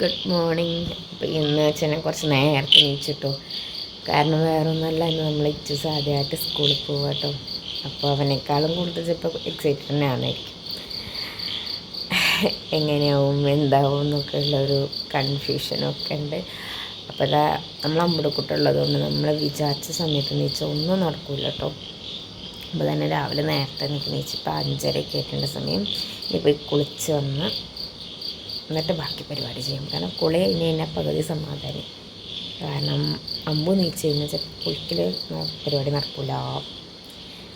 Good morning അപ്പോൾ ഇന്ന് വെച്ചാൽ കുറച്ച് നേരത്തെ നീച്ചിട്ടു കാരണം വേറെ ഒന്നുമല്ല ഇന്ന് നമ്മൾ ഇച്ചു ആദ്യമായിട്ട് സ്കൂളിൽ പോവാ കേട്ടോ അപ്പോൾ അവനേക്കാളും കൂടുതൽ ചിലപ്പോൾ എക്സൈറ്റഡ് തന്നെയാണായിരിക്കും എങ്ങനെയാവും എന്താവും എന്നൊക്കെ ഉള്ളൊരു കൺഫ്യൂഷനൊക്കെ ഉണ്ട്. അപ്പോൾ ഇതാ നമ്മൾ അമ്പടക്കുട്ടുള്ളത് നമ്മൾ വിചാരിച്ച സമയത്ത് നീച്ചാൽ ഒന്നും നടക്കില്ല കേട്ടോ അപ്പോൾ തന്നെ രാവിലെ നേരത്തെ എനിക്ക് നീച്ചിപ്പോൾ അഞ്ചരയ്ക്ക് എത്തേണ്ട സമയം. ഇപ്പോൾ കുളിച്ച് വന്ന് എന്നിട്ട് ബാക്കി പരിപാടി ചെയ്യും. കാരണം കുളി കഴിഞ്ഞ് കഴിഞ്ഞാൽ പകുതി സമാധാനം. കാരണം അമ്പു നീച്ച് കഴിഞ്ഞാൽ ചിലപ്പോൾ കുളിക്കൽ പരിപാടി നടക്കില്ല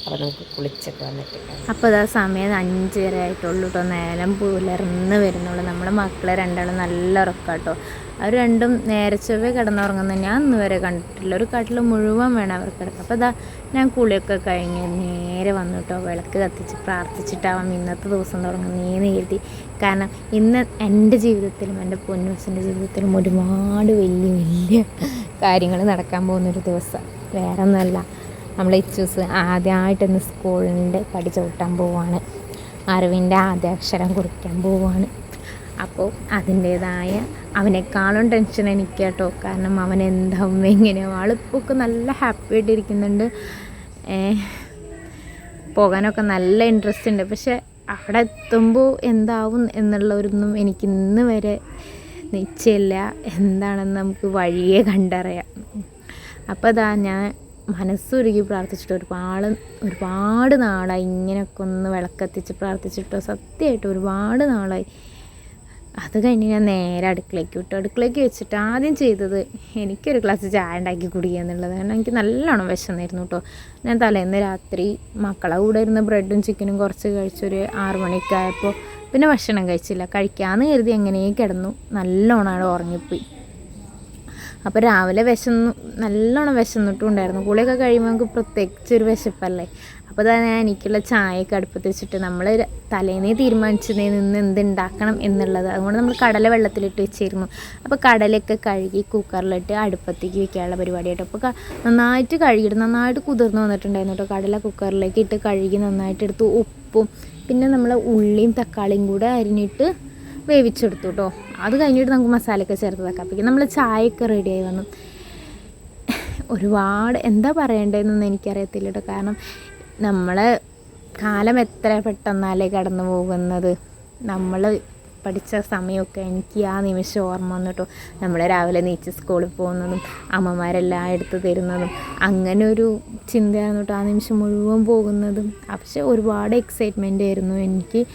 അപ്പോൾ നമുക്ക് കുളിച്ചൊക്കെ വന്നിട്ട് അപ്പോൾ ഇതാ സമയം അഞ്ചര ആയിട്ടുള്ളൂ കേട്ടോ നേരം പുലർന്ന് വരുന്നുള്ളൂ. നമ്മുടെ മക്കളെ രണ്ടാളും നല്ല ഉറക്കാട്ടോ. അവർ രണ്ടും നേരെ ചൊവ്വേ കിടന്നുറങ്ങുന്നത് ഞാൻ ഇന്ന് വരെ കണ്ടിട്ടില്ല. ഒരു കട്ടിൽ മുഴുവൻ വേണം അവർക്ക് കിടക്കാം അപ്പോൾ ഇതാ ഞാൻ കുളിയൊക്കെ കഴിഞ്ഞ് നേരെ വന്നു കേട്ടോ വിളക്ക് കത്തിച്ച് പ്രാർത്ഥിച്ചിട്ടാവാം ഇന്നത്തെ ദിവസം തുടങ്ങുന്നേന്ന് കരുതി. കാരണം ഇന്ന് എന്റെ ജീവിതത്തിലും എന്റെ പൊന്നൂസിന്റെ ജീവിതത്തിലും ഒരുപാട് വലിയ വലിയ കാര്യങ്ങൾ നടക്കാൻ പോകുന്നൊരു ദിവസം. വേറെ ഒന്നുമല്ല നമ്മൾ ഇച്ചൂസ് ആദ്യമായിട്ടൊന്ന് സ്കൂളിന്റെ പടി ചവിട്ടാൻ പോവാണ്. അറിവിന്റെ ആദ്യാക്ഷരം കുറിക്കാൻ പോവാണ്. അപ്പോൾ അതിന്റേതായ അവനേക്കാളും ടെൻഷൻ എനിക്ക് കേട്ടോ കാരണം അവൻ എന്താവും എങ്ങനെയാവും ആളിപ്പോൾ നല്ല ഹാപ്പി ആയിട്ടിരിക്കുന്നുണ്ട് പോകാനൊക്കെ നല്ല ഇൻട്രസ്റ്റ് ഉണ്ട്. പക്ഷെ അവിടെ എത്തുമ്പോൾ എന്താവും എന്നുള്ളവരൊന്നും എനിക്ക് ഇന്ന് വരെ നിശ്ചയമില്ല. എന്താണെന്ന് നമുക്ക് വഴിയെ കണ്ടറിയാം. അപ്പോൾ അതാ ഞാൻ മനസ്സുരുകി പ്രാർത്ഥിച്ചിട്ട് ഒരുപാട് ഒരുപാട് നാളായി ഇങ്ങനെയൊക്കെ ഒന്ന് വിളക്കത്തിച്ച് പ്രാർത്ഥിച്ചിട്ടോ സത്യമായിട്ട് ഒരുപാട് നാളായി. അത് കഴിഞ്ഞ് ഞാൻ നേരെ അടുക്കളയ്ക്ക് വിട്ടു. അടുക്കളയ്ക്ക് വെച്ചിട്ട് ആദ്യം ചെയ്തത് എനിക്കൊരു ഗ്ലാസ് ചായ ഉണ്ടാക്കി കുടിക്കുക എന്നുള്ളത്. കാരണം എനിക്ക് നല്ലോണം വിശന്നിരുന്നു കേട്ടോ ഞാൻ തലേന്ന് രാത്രി മക്കളെ കൂടെ ഇരുന്ന് ബ്രെഡും ചിക്കനും കുറച്ച് കഴിച്ചൊരു ആറ് മണിക്കായപ്പോൾ പിന്നെ ഭക്ഷണം കഴിച്ചില്ല. കഴിക്കാമെന്ന് കരുതി എങ്ങനെയും കിടന്നു. നല്ലോണം അവിടെ ഉറങ്ങിപ്പോയി. അപ്പോൾ രാവിലെ വിശന്നു നല്ലോണം വിശന്നിട്ടുണ്ടായിരുന്നു. കുളിയൊക്കെ കഴിയുമ്പോൾ നമുക്ക് പ്രത്യേകിച്ച് ഒരു വിശപ്പല്ലേ അപ്പോൾ തന്നെ എനിക്കുള്ള ചായയൊക്കെ അടുപ്പത്ത് വെച്ചിട്ട് നമ്മൾ തലേന്നേ തീരുമാനിച്ചതേ നിന്ന് എന്ത് ഉണ്ടാക്കണം എന്നുള്ളത്. അതുകൊണ്ട് നമ്മൾ കടല വെള്ളത്തിലിട്ട് വെച്ചിരുന്നു. അപ്പോൾ കടലയൊക്കെ കഴുകി കുക്കറിലിട്ട് അടുപ്പത്തേക്ക് വെക്കാനുള്ള പരിപാടിയായിട്ട്. അപ്പോൾ നന്നായിട്ട് കഴുകിയിട്ട് നന്നായിട്ട് കുതിർന്ന് വന്നിട്ടുണ്ടായിരുന്നു കേട്ടോ. കടല കുക്കറിലേക്ക് ഇട്ട് കഴുകി നന്നായിട്ട് എടുത്ത് ഉപ്പും പിന്നെ നമ്മൾ ഉള്ളിയും തക്കാളിയും കൂടെ അരിഞ്ഞിട്ട് വേവിച്ചെടുത്തു കേട്ടോ. അത് കഴിഞ്ഞിട്ട് നമുക്ക് മസാലയൊക്കെ ചേർത്ത് വെക്കാം. അപ്പോഴേക്കും നമ്മൾ ചായയൊക്കെ റെഡിയായി വന്നു. ഒരുപാട് എന്താ പറയേണ്ടതെന്നൊന്നും എനിക്കറിയത്തില്ല കേട്ടോ. കാരണം നമ്മൾ കാലം എത്ര പെട്ടെന്നാലേ കടന്നു പോകുന്നത്. നമ്മൾ പഠിച്ച സമയമൊക്കെ എനിക്ക് ആ നിമിഷം ഓർമ്മ വന്നു കേട്ടോ. നമ്മൾ രാവിലെ നീച്ച് സ്കൂളിൽ പോകുന്നതും അമ്മമാരെല്ലാം എടുത്തു തരുന്നതും അങ്ങനെ ഒരു ചിന്തയായിരുന്നു കേട്ടോ ആ നിമിഷം മുഴുവൻ പോകുന്നതും. പക്ഷെ ഒരുപാട് എക്സൈറ്റ്മെന്റ് ആയിരുന്നു എനിക്ക്.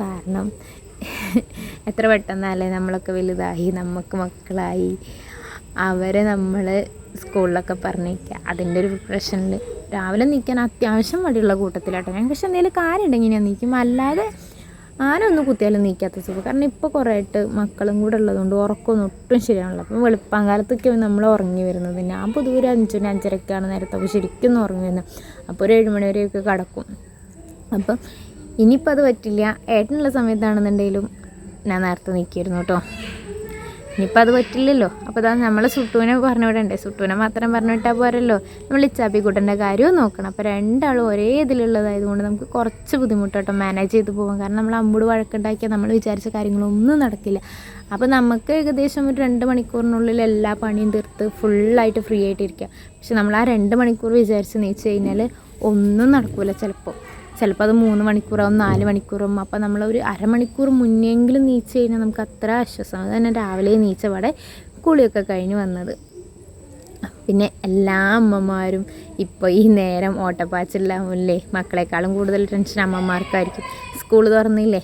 കാരണം എത്ര പെട്ടെന്നല്ലേ നമ്മളൊക്കെ വലുതായി നമുക്ക് മക്കളായി. അവരെ നമ്മൾ സ്കൂളിലൊക്കെ പറഞ്ഞേക്കുക അതിന്റെ ഒരു പ്രശ്നമുണ്ട് രാവിലെ നിൽക്കാൻ അത്യാവശ്യം മടിയുള്ള കൂട്ടത്തിലാട്ടോ. ഞാൻ പക്ഷെ എന്തെങ്കിലും കാര്യം ഉണ്ടെങ്കിൽ ഞാൻ നിൽക്കും അല്ലാതെ ആനൊന്നും കുത്തിയാലും നീക്കാത്ത സുഖം. കാരണം ഇപ്പോൾ കുറേ ആയിട്ട് മക്കളും കൂടെ ഉള്ളതുകൊണ്ട് ഉറക്കമൊന്നും ഒട്ടും ശരിയാണല്ലോ അപ്പം വെളുപ്പാങ്കാലത്തൊക്കെ നമ്മൾ ഉറങ്ങി വരുന്നത്. ഞാൻ പൊതുവെ ഒരു അഞ്ചിന് അഞ്ചരക്കാണ് നേരത്തെ. അപ്പോൾ ശരിക്കും ഉറങ്ങി വരുന്നത്. അപ്പോൾ ഒരു ഏഴുമണി വരെയൊക്കെ കിടക്കും. അപ്പം ഇനിയിപ്പോൾ അത് പറ്റില്ല. ഏട്ടനുള്ള സമയത്താണെന്നുണ്ടെങ്കിലും ഞാൻ നേരത്തെ നിൽക്കിയിരുന്നു കേട്ടോ ഇനിയിപ്പോൾ അത് പറ്റില്ലല്ലോ. അപ്പോൾ അതാ നമ്മൾ സുട്ടുവിനെ പറഞ്ഞു വിടണ്ടേ സുട്ടുവിനെ മാത്രം പറഞ്ഞു വിട്ടാൽ പോരല്ലോ നമ്മൾ ഇച്ചാപ്പിക്കുട്ടന്റെ കാര്യവും നോക്കണം. അപ്പോൾ രണ്ടാളും ഒരേ ഇതിലുള്ളതായതുകൊണ്ട് നമുക്ക് കുറച്ച് ബുദ്ധിമുട്ടോട്ടോ മാനേജ് ചെയ്ത് പോകാം കാരണം നമ്മൾ അമ്പൂട് വഴക്കുണ്ടാക്കിയാൽ നമ്മൾ വിചാരിച്ച കാര്യങ്ങളൊന്നും നടക്കില്ല. അപ്പോൾ നമുക്ക് ഏകദേശം ഒരു രണ്ട് മണിക്കൂറിനുള്ളിൽ എല്ലാ പണിയും തീർത്ത് ഫുള്ളായിട്ട് ഫ്രീ ആയിട്ടിരിക്കുക പക്ഷെ നമ്മൾ ആ രണ്ട് മണിക്കൂർ വിചാരിച്ച് നീച്ച് കഴിഞ്ഞാൽ ഒന്നും നടക്കില്ല ചിലപ്പോൾ ചിലപ്പോൾ അത് മൂന്ന് മണിക്കൂറാവും നാല് മണിക്കൂറും അപ്പോൾ നമ്മൾ ഒരു അരമണിക്കൂർ മുന്നെങ്കിലും നീച്ച് കഴിഞ്ഞാൽ നമുക്ക് അത്ര ആശ്വാസം. അത് തന്നെ രാവിലെ നീച്ചപാടെ കുളിയൊക്കെ കഴിഞ്ഞ് വന്നത്. പിന്നെ എല്ലാ അമ്മമാരും ഇപ്പോൾ ഈ നേരം ഓട്ടപ്പാച്ചിലാവില്ലേ? മക്കളെക്കാളും കൂടുതൽ ടെൻഷൻ അമ്മമാർക്കായിരിക്കും. സ്കൂൾ തുറന്നില്ലേ?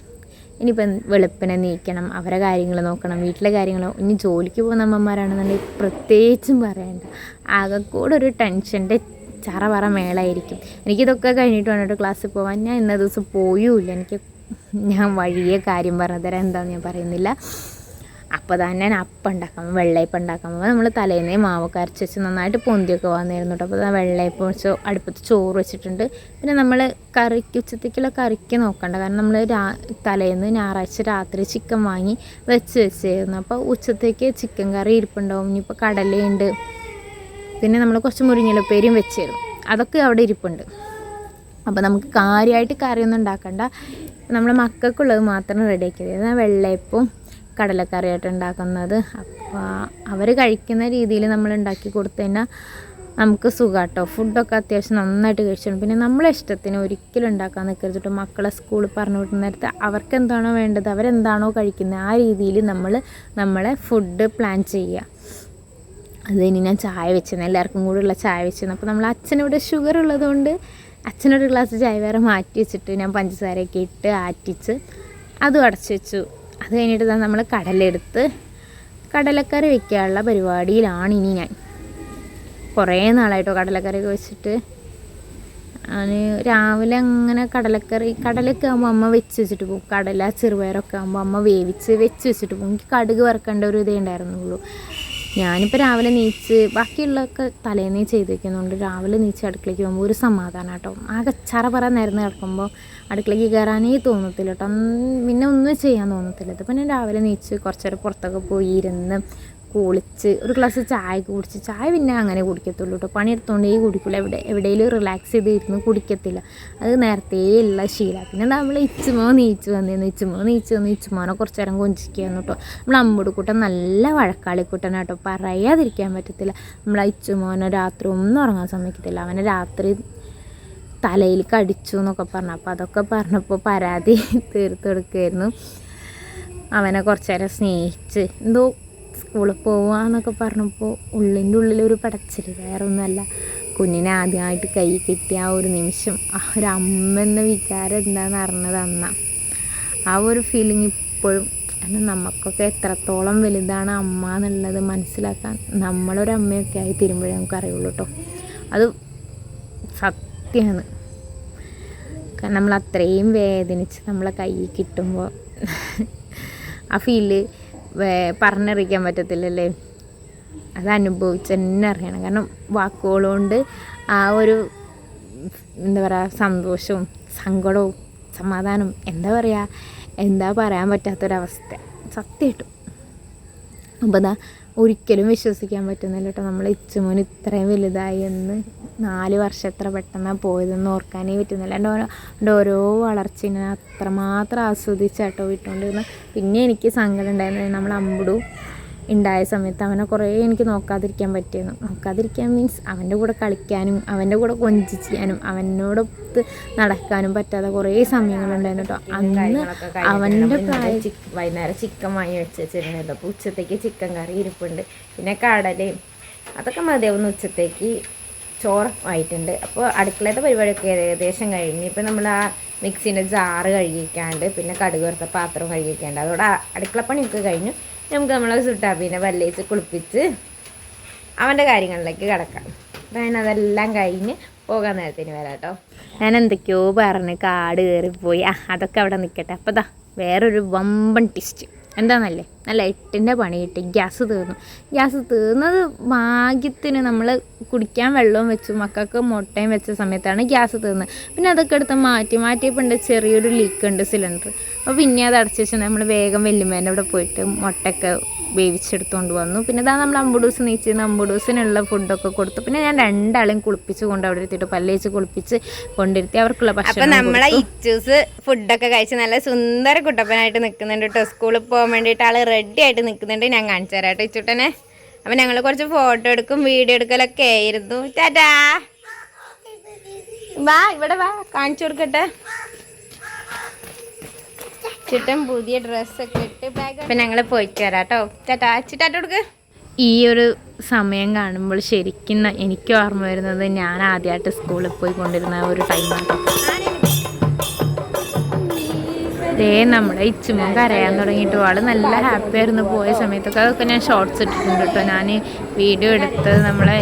ഇനിയിപ്പം വെളുപ്പിനെ നീക്കണം അവരെ കാര്യങ്ങൾ നോക്കണം വീട്ടിലെ കാര്യങ്ങൾ ഇനി ജോലിക്ക് പോകുന്ന അമ്മമാരാണെന്നുണ്ടെങ്കിൽ പ്രത്യേകിച്ചും പറയണ്ട. ആകെ കൂടെ ഒരു ടെൻഷന്റെ ചറ പറ മേളായിരിക്കും. എനിക്കിതൊക്കെ കഴിഞ്ഞിട്ട് വേണം ക്ലാസ്സിൽ പോകാൻ ഞാൻ ഇന്ന ദിവസം പോയുമില്ല എനിക്ക് ഞാൻ വഴിയെ കാര്യം പറഞ്ഞു തരാം എന്താണെന്ന് ഞാൻ പറയുന്നില്ല. അപ്പോൾ തന്നെ ഞാൻ അപ്പം ഉണ്ടാക്കാം വെള്ളയപ്പം ഉണ്ടാക്കാൻ നമ്മൾ തലേന്ന് മാവൊക്കെ അരച്ച് വെച്ച് നന്നായിട്ട് പൊന്തിയൊക്കെ വന്നിരുന്നു കേട്ടോ. അപ്പോൾ വെള്ളയപ്പം വെച്ച് അടുപ്പത്ത് ചോറ് വെച്ചിട്ടുണ്ട്. പിന്നെ നമ്മൾ കറിക്ക് ഉച്ചത്തേക്കുള്ള കറിക്ക് നോക്കണ്ട. കാരണം നമ്മൾ രാ തലേന്ന് ഞായറാഴ്ച രാത്രി ചിക്കൻ വാങ്ങി വെച്ച് വെച്ചായിരുന്നു അപ്പോൾ ഉച്ചത്തേക്ക് ചിക്കൻ കറി ഇരിപ്പുണ്ടാവും. ഇനിയിപ്പോൾ കടലയുണ്ട്. പിന്നെ നമ്മൾ കുറച്ച് മുരിങ്ങലപ്പേരിയും വെച്ച് തരും അതൊക്കെ അവിടെ ഇരിപ്പുണ്ട്. അപ്പോൾ നമുക്ക് കാര്യമായിട്ട് കറിയൊന്നും ഉണ്ടാക്കണ്ട. നമ്മുടെ മക്കൾക്കുള്ളത് മാത്രം റെഡിയാക്കി തരും വെള്ളയപ്പവും കടലക്കറിയായിട്ട് ഉണ്ടാക്കുന്നത്. അപ്പോൾ അവർ കഴിക്കുന്ന രീതിയിൽ നമ്മൾ ഉണ്ടാക്കി കൊടുത്തു കഴിഞ്ഞാൽ നമുക്ക് സുഖാട്ടോ. ഫുഡൊക്കെ അത്യാവശ്യം നന്നായിട്ട് കഴിച്ചിട്ടുണ്ട് പിന്നെ നമ്മളെ ഇഷ്ടത്തിന് ഒരിക്കലും ഉണ്ടാക്കാൻ നിൽക്കരുത് മക്കളെ സ്കൂളിൽ പറഞ്ഞു വിട്ടുന്ന നേരത്തെ അവർക്ക് എന്താണോ വേണ്ടത് അവരെന്താണോ കഴിക്കുന്നത് ആ രീതിയിൽ നമ്മൾ നമ്മളെ ഫുഡ് പ്ലാൻ ചെയ്യുക. അത് ഇനി ഞാൻ ചായ വെച്ചെന്ന് എല്ലാവർക്കും കൂടെ ഉള്ള ചായ വെച്ചെന്ന് അപ്പോൾ നമ്മൾ അച്ഛനിവിടെ ഷുഗർ ഉള്ളതുകൊണ്ട് അച്ഛനൊരു ഗ്ലാസ് ചായ വേറെ മാറ്റി വെച്ചിട്ട് ഞാൻ പഞ്ചസാരയൊക്കെ ഇട്ട് ആറ്റിച്ച് അതും അടച്ചു വെച്ചു. അത് കഴിഞ്ഞിട്ട് തന്നെ നമ്മൾ കടലെടുത്ത് കടലക്കറി വെക്കാനുള്ള പരിപാടിയിലാണ് ഇനി ഞാൻ. കുറേ നാളായിട്ടോ കടലക്കറിയൊക്കെ വെച്ചിട്ട്. ഞാൻ രാവിലെ അങ്ങനെ കടലക്കറി കടലൊക്കെ ആകുമ്പോൾ അമ്മ വെച്ച് വെച്ചിട്ട് പോകും. കടല ചെറുപയറൊക്കെ ആകുമ്പോൾ അമ്മ വേവിച്ച് വെച്ച് വെച്ചിട്ട് പോകും. എനിക്ക് കടുക് വറക്കേണ്ട ഒരു ഇതേ ഉണ്ടായിരുന്നുള്ളൂ. ഞാനിപ്പോൾ രാവിലെ നീച്ച് ബാക്കിയുള്ളതൊക്കെ തലേന്നേ ചെയ്ത് വെക്കുന്നുണ്ട് രാവിലെ നീച്ച് അടുക്കളയ്ക്ക് പോകുമ്പോൾ ഒരു സമാധാനം കേട്ടോ ആകെ ചറ പറ നിരന്ന് കിടക്കുമ്പോൾ അടുക്കളയ്ക്ക് കയറാനേ തോന്നത്തില്ല കേട്ടോ പിന്നെ ഒന്നും ചെയ്യാൻ തോന്നത്തില്ല. ഇതിപ്പോൾ ഞാൻ രാവിലെ നീച്ച് കുറച്ചേരം പുറത്തൊക്കെ പോയി ഇരുന്ന് കുളിച്ച് ഒരു ഗ്ലാസ് ചായ കുടിച്ച് ചായ പിന്നെ അങ്ങനെ കുടിക്കത്തുള്ളൂ കേട്ടോ പണിയെടുത്തോണ്ടേ കുടിക്കില്ല എവിടെ എവിടെയെങ്കിലും റിലാക്സ് ചെയ്ത് ഇരുന്ന് കുടിക്കത്തില്ല. അത് നേരത്തെ ഉള്ള പിന്നെ നമ്മൾ ഇച്ചുമോ നീച്ച് വന്നിരുന്നു ഇച്ചുമോ നീച്ച് വന്ന് ഇച്ചുമോനെ കുറച്ച് നേരം കൊഞ്ചിക്കുകയെന്ന് കേട്ടോ നമ്മൾ അമ്പുടുക്കൂട്ടൻ നല്ല വഴക്കാളിക്കൂട്ടനാണ് കേട്ടോ പറയാതിരിക്കാൻ പറ്റത്തില്ല. നമ്മൾ ഇച്ചുമോനെ രാത്രി ഒന്നും ഉറങ്ങാൻ സമ്മതിക്കത്തില്ല. അവനെ രാത്രി തലയിൽ കടിച്ചു എന്നൊക്കെ പറഞ്ഞു. അപ്പോൾ അതൊക്കെ പറഞ്ഞപ്പോൾ പരാതി തീർത്ത് കൊടുക്കുമായിരുന്നു അവനെ കുറച്ച് നേരം സ്നേഹിച്ച്. എന്തോ സ്കൂളിൽ പോവാന്നൊക്കെ പറഞ്ഞപ്പോൾ ഉള്ളിന്റെ ഉള്ളിലൊരു പടച്ചിൽ വേറെ ഒന്നുമല്ല കുഞ്ഞിനെ ആദ്യമായിട്ട് കൈ കിട്ടിയ ആ ഒരു നിമിഷം ആ ഒരു അമ്മ എന്ന വിചാരം എന്താണെന്ന് അറിഞ്ഞത് അന്ന. ആ ഒരു ഫീലിംഗ് ഇപ്പോഴും. കാരണം നമുക്കൊക്കെ എത്രത്തോളം വലുതാണ് അമ്മ എന്നുള്ളത് മനസ്സിലാക്കാൻ നമ്മളൊരു അമ്മയൊക്കെ ആയി തീരുമ്പോഴേ നമുക്ക് അറിയുള്ളൂ കേട്ടോ അത് സത്യമാണ് കാരണം നമ്മൾ അത്രയും വേദനിച്ച് നമ്മളെ കൈ കിട്ടുമ്പോൾ ആ ഫീൽ പറഞ്ഞറിയിക്കാൻ പറ്റത്തില്ലല്ലേ? അത് അനുഭവിച്ച് തന്നെ അറിയണം. കാരണം വാക്കുകളുകൊണ്ട് ആ ഒരു എന്താ പറയുക സന്തോഷവും സങ്കടവും സമാധാനം എന്താ പറയുക എന്താ പറയാൻ പറ്റാത്തൊരവസ്ഥ. സത്യമായിട്ടും അപ്പോൾ അതാ ഒരിക്കലും വിശ്വസിക്കാൻ പറ്റുന്നില്ല കേട്ടോ. നമ്മൾ ഇച്ചുമോൻ ഇത്രയും വലുതായി എന്ന്. നാല് വർഷം എത്ര പെട്ടെന്നാണ് പോയതെന്ന് ഓർക്കാനേ പറ്റുന്നില്ല. എന്റെ ഓരോ എന്റെ ഓരോ വളർച്ചയും ഞാൻ അത്രമാത്രം ആസ്വദിച്ചാട്ടോ വിട്ടുകൊണ്ടിരുന്നത് പിന്നെ എനിക്ക് സങ്കടം ഉണ്ടായിരുന്നു നമ്മൾ അമ്പുടു ഉണ്ടായ സമയത്ത് അവനെ കുറേ എനിക്ക് നോക്കാതിരിക്കാൻ പറ്റിയിരുന്നു. നോക്കാതിരിക്കാൻ മീൻസ് അവന്റെ കൂടെ കളിക്കാനും അവന്റെ കൂടെ കൊഞ്ചിച്ചിയാനും അവനോടൊത്ത് നടക്കാനും പറ്റാതെ കുറേ സമയങ്ങളുണ്ടായിരുന്നു കേട്ടോ. അന്ന് അവന്റെ പ്രായം വൈകുന്നേരം ചിക്കൻ വാങ്ങി വെച്ച് വെച്ചിരുന്നത് അപ്പോൾ ഉച്ചത്തേക്ക് ചിക്കൻ കറി ഇരിപ്പുണ്ട്. പിന്നെ കടലയും. അതൊക്കെ മതിയാവുന്ന ഉച്ചത്തേക്ക്. ചോറ് ആയിട്ടുണ്ട് അപ്പോൾ അടുക്കളത്തെ പരിപാടിയൊക്കെ ഏകദേശം കഴിഞ്ഞ് ഇപ്പം നമ്മൾ ആ മിക്സീന്റെ ജാറ് കഴുകിക്കാണ്ട് പിന്നെ കടുക് വറുത്ത പാത്രം കഴുകിക്കാണ്ട്. അതോടെ അടുക്കളപ്പണിയൊക്കെ കഴിഞ്ഞു. നമുക്ക് നമ്മളെ പിന്നെ വല്ലേച്ച് കുളിപ്പിച്ച് അവന്റെ കാര്യങ്ങളിലേക്ക് കിടക്കാം. ഞാൻ അതെല്ലാം കഴിഞ്ഞ് പോകാൻ നേരത്തിന് വരാം കേട്ടോ. ഞാൻ എന്തൊക്കെയോ പറഞ്ഞ് കാട് കയറിപ്പോയി ആ അതൊക്കെ അവിടെ നിൽക്കട്ടെ അപ്പോൾ ദാ വേറൊരു വമ്പൻ ടിസ്റ്റ് എന്താണെന്നല്ലേ നല്ല എട്ടിന്റെ പണി കിട്ടി. ഗ്യാസ് തീർന്നു. ഗ്യാസ് തീർന്നത് ഭാഗ്യത്തിന് നമ്മൾ കുടിക്കാൻ വെള്ളവും വെച്ചു മക്കൾക്ക് മുട്ടയും വെച്ച സമയത്താണ് ഗ്യാസ് തീർന്നത്. പിന്നെ അതൊക്കെ എടുത്ത് മാറ്റി മാറ്റിയപ്പോൾ ഉണ്ട് ചെറിയൊരു ലീക്ക് ഉണ്ട് സിലിണ്ടർ. അപ്പോൾ പിന്നെ അത് അടച്ചു വെച്ചാൽ നമ്മൾ വേഗം വെല്ലുമേന്റെ അവിടെ പോയിട്ട് മുട്ടയൊക്കെ വേവിച്ചെടുത്തുകൊണ്ട് വന്നു. പിന്നെ ഇതാ നമ്മൾ അമ്പൂഡൂസ് നീച്ച് അമ്പൂഡൂസിനുള്ള ഫുഡൊക്കെ കൊടുത്തു. പിന്നെ ഞാൻ രണ്ടാളെയും കുളിപ്പിച്ച് കൊണ്ട് അവിടെ ഇരുത്തിയിട്ട് പല്ലേച്ച് കുളിപ്പിച്ച് കൊണ്ടിരുത്തി അവർക്കുള്ള ഭക്ഷണം നമ്മളെ ഇച്ചൂസ് ഫുഡൊക്കെ കഴിച്ച് നല്ല സുന്ദര കുട്ടപ്പനായിട്ട് നിൽക്കുന്നുണ്ട് കേട്ടോ. സ്കൂളിൽ പോകാൻ വേണ്ടിയിട്ട് ആൾ റെഡി ആയിട്ട് നിൽക്കുന്നുണ്ട് ഞാൻ കാണിച്ചു തരാം കേട്ടോ ഇച്ചുട്ടനെ. അപ്പം ഞങ്ങൾ കുറച്ച് ഫോട്ടോ എടുക്കും വീഡിയോ എടുക്കലൊക്കെ ആയിരുന്നു. ടാറ്റാ വാ ഇവിടെ വാ. കാണിച്ചു കൊടുക്കട്ടെ. ചിട്ടൻ പുതിയ ഡ്രസ്സൊക്കെ ഇട്ട് ബാഗ് അപ്പം ഞങ്ങൾ പോയിട്ട് വരാം കേട്ടോ. ടാറ്റാ ചിട്ടാട്ട് കൊടുക്ക്. ഈ ഒരു സമയം കാണുമ്പോൾ ശരിക്കും എനിക്ക് ഓർമ്മ വരുന്നത് ഞാൻ ആദ്യമായിട്ട് സ്കൂളിൽ പോയി കൊണ്ടിരുന്ന ഒരു ടൈമാണ് ദേ നമ്മുടെ ഇച്ചുമോൻ കരയാൻ തുടങ്ങിയിട്ട് ആൾ നല്ല ഹാപ്പി ആയിരുന്നു. പോയ സമയത്തൊക്കെ അതൊക്കെ ഞാൻ ഷോർട്സ് ഇട്ടിട്ടുണ്ട് കേട്ടോ. ഞാൻ വീഡിയോ എടുത്ത് നമ്മളെ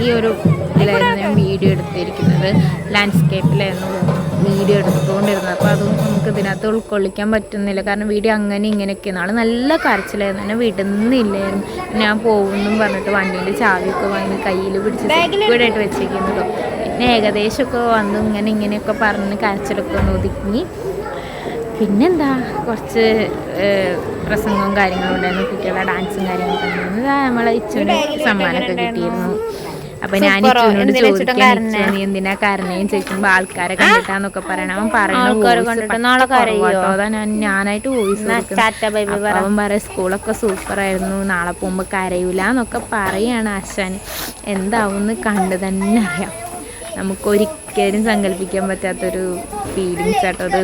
ഈ ഒരു ഇതിലായിരുന്നു ഞാൻ വീഡിയോ എടുത്തിരിക്കുന്നത്. ലാൻഡ്സ്കേപ്പിലായിരുന്നു വീഡിയോ എടുത്തുകൊണ്ടിരുന്നത്. അപ്പോൾ അതും നമുക്ക് ഇതിനകത്ത് ഉൾക്കൊള്ളിക്കാൻ പറ്റുന്നില്ല. കാരണം വീഡിയോ അങ്ങനെ ഇങ്ങനെയൊക്കെ നാളെ നല്ല കരച്ചിലായിരുന്നു. എന്നെ വിടുന്നില്ലായിരുന്നു. ഞാൻ പോകുമെന്നും പറഞ്ഞിട്ട് വണ്ടീന്റെ ചാവിയൊക്കെ വാങ്ങി കയ്യിൽ പിടിച്ച് സെക്യൂർഡായിട്ട് വെച്ചേക്കുന്നത് പിന്നെ ഏകദേശമൊക്കെ വന്നു ഇങ്ങനെ ഇങ്ങനെയൊക്കെ പറഞ്ഞ് കരച്ചിലൊക്കെ ഒന്ന് ഒതുങ്ങി. പിന്നെന്താ കുറച്ച് പ്രസംഗവും കാര്യങ്ങളും ഉണ്ടായിരുന്നു. കുട്ടികളുടെ ഡാൻസും കാര്യങ്ങളും ഉണ്ടായിരുന്നു. നമ്മളെ ഇച്ചുവിന് സമ്മാനമൊക്കെ കിട്ടിയിരുന്നു. അപ്പൊ ഞാൻ കരണേം? ചോദിക്കാൻ എന്തിനാ കരഞ്ഞേന്ന് ചോദിക്കുമ്പോ ആൾക്കാരെ കണ്ടിട്ടാന്നൊക്കെ പറയണം. അവൻ? കുറവാട്ടോ. ഞാൻ ഞാനായിട്ട് വോയിസ് പറ. അവൻ പറയാം സ്കൂളൊക്കെ സൂപ്പറായിരുന്നു. നാളെ പോകുമ്പോ കരയൂല എന്നൊക്കെ പറയാണ് ആശാൻ. എന്താവും കണ്ടു തന്നെ അറിയാം. നമുക്ക് ഒരിക്കലും സങ്കല്പിക്കാൻ പറ്റാത്തൊരു ഫീലിങ്സ് ആട്ടോ അത്.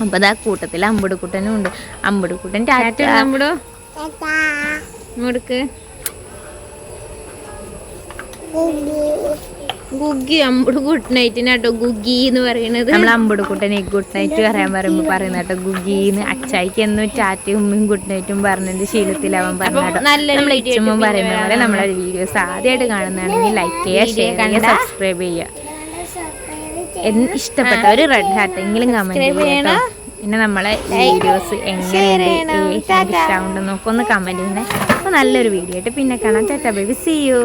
അപ്പോൾ അതാ കൂട്ടത്തിൽ അമ്പടുക്കുട്ടനും ഉണ്ട്. അമ്പടുക്കുട്ടൻ മുടുക്ക് ഗുഗി അമ്പട്. ഗുഡ് നൈറ്റിനാട്ടോ ഗുഗി എന്ന് പറയുന്നത് നമ്മൾ അമ്പുടുക്കുട്ടനെ ഗുഡ് നൈറ്റ് പറയാൻ പറയുമ്പോൾ പറയുന്ന കേട്ടോ ഗുഗിന്ന് അച്ചായിക്ക് എന്നും ടാറ്റയും ഉമ്മയും ഗുഡ് നൈറ്റും പറഞ്ഞതിന്റെ ശീലത്തിൽ അവൻ പറഞ്ഞു നമ്മൾ ഇച്ചുമ്പം പറയുന്ന പോലെ നമ്മളെ വീഡിയോസ് ആദ്യമായിട്ട് കാണുന്നതാണെങ്കിൽ ലൈക്ക് ചെയ്യുക ഷെയർ ചെയ്യുക സബ്സ്ക്രൈബ് ചെയ്യുക. ഇഷ്ടപ്പെട്ട ഒരു റെഡ് ഹാർട്ട് എങ്കിലും കമന്റ് ചെയ്യണം. പിന്നെ നമ്മളെ വീഡിയോസ് എങ്ങനെയുണ്ട് ഇഷ്ടമുണ്ടെന്ന് നോക്കൊന്ന് കമന്റ് ചെയ്യണേ. അപ്പോൾ നല്ലൊരു വീഡിയോ ആയിട്ട് പിന്നെ കാണാം. ചേട്ടാ ബേബി സി യു